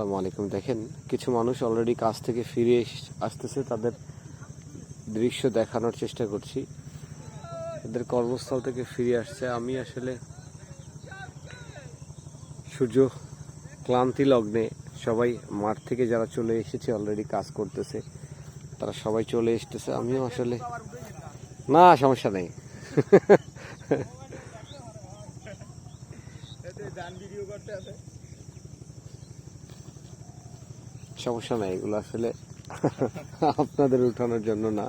আসসালামু আলাইকুম। দেখেন, কিছু মানুষ অলরেডি কাজ থেকে ফিরে আসতেছে, তাদের দৃশ্য দেখানোর চেষ্টা করছি। তাদের কর্মস্থল থেকে ফিরে আসছে। আমি আসলে সূর্য ক্লান্তি লগ্নে সবাই মাঠ থেকে যারা চলে এসেছে অলরেডি কাজ করতেছে, তারা সবাই চলে এসতেছে আমিও আসলে না, সমস্যা নেই। সমস্যা নাই, এগুলো আসলে আপনাদের উঠানোর জন্য না।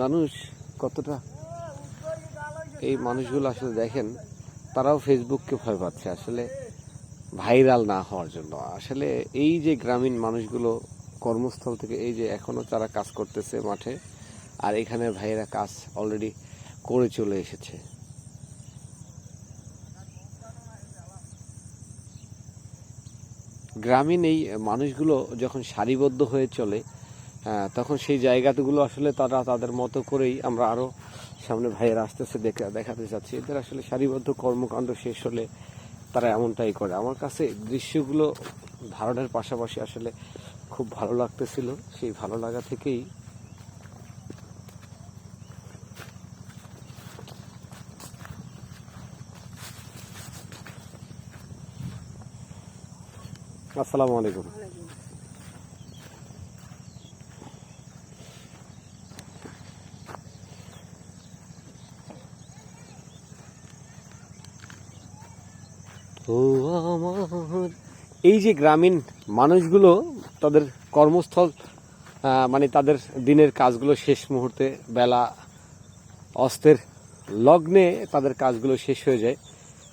মানুষ কতটা? এই মানুষগুলো আসলে দেখেন, তারাও ফেসবুককে ভয় পাচ্ছে, আসলে ভাইরাল না হওয়ার জন্য। আসলে এই যে গ্রামীণ মানুষগুলো কর্মস্থল থেকে, এই যে এখনও তারা কাজ করতেছে মাঠে আর এখানে ভাইয়েরা কাজ অলরেডি করে চলে এসেছে। গ্রামীণ এই মানুষগুলো যখন সারিবদ্ধ হয়ে চলে আহ, তখন সেই জায়গাগুলো আসলে তারা তাদের মতো করেই আমরা আরও সামনে ভাইয়েরা আসতেছে দেখে দেখাতে চাচ্ছি। এদের আসলে সারিবদ্ধ কর্মকাণ্ড শেষ হলে তারা এমনটাই করে। আমার কাছে দৃশ্যগুলো ধারণের পাশাপাশি আসলে খুব ভালো লাগতেছিল। সেই ভালো লাগা থেকেই আসসালামু আলাইকুম। এই যে গ্রামীণ মানুষগুলো তাদের কর্মস্থল মানে তাদের দিনের কাজগুলো শেষ মুহূর্তে বেলা অস্তের লগ্নে তাদের কাজগুলো শেষ হয়ে যায়।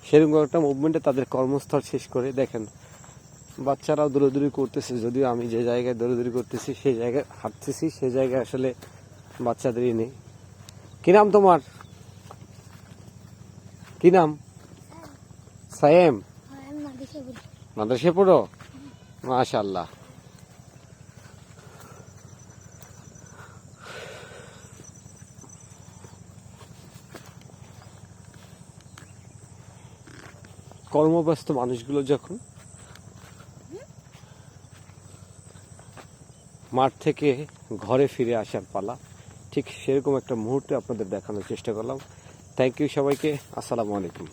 সেরকম একটা মুভমেন্টে তাদের কর্মস্থল শেষ করে দেখেন। বাচ্চারাও দৌড়াদৌড়ি করতেছে যদিও আমি যে জায়গায় দৌড়াদৌড়ি করতেছি সেই জায়গায় হাঁটতেছি সেই জায়গায় আসলে বাচ্চাদেরই নেই। কি নাম তোমার? কি নাম? সায়েম? মাদ্রাসে পড়ো। মাশাল্লাহ কর্মব্যস্ত মানুষগুলো যখন মাঠ থেকে ঘরে ফিরে আসার পালা। ঠিক সেরকম একটা মুহূর্তে আপনাদের দেখানোর চেষ্টা করলাম। থ্যাংক ইউ সবাইকে। আসসালামু আলাইকুম।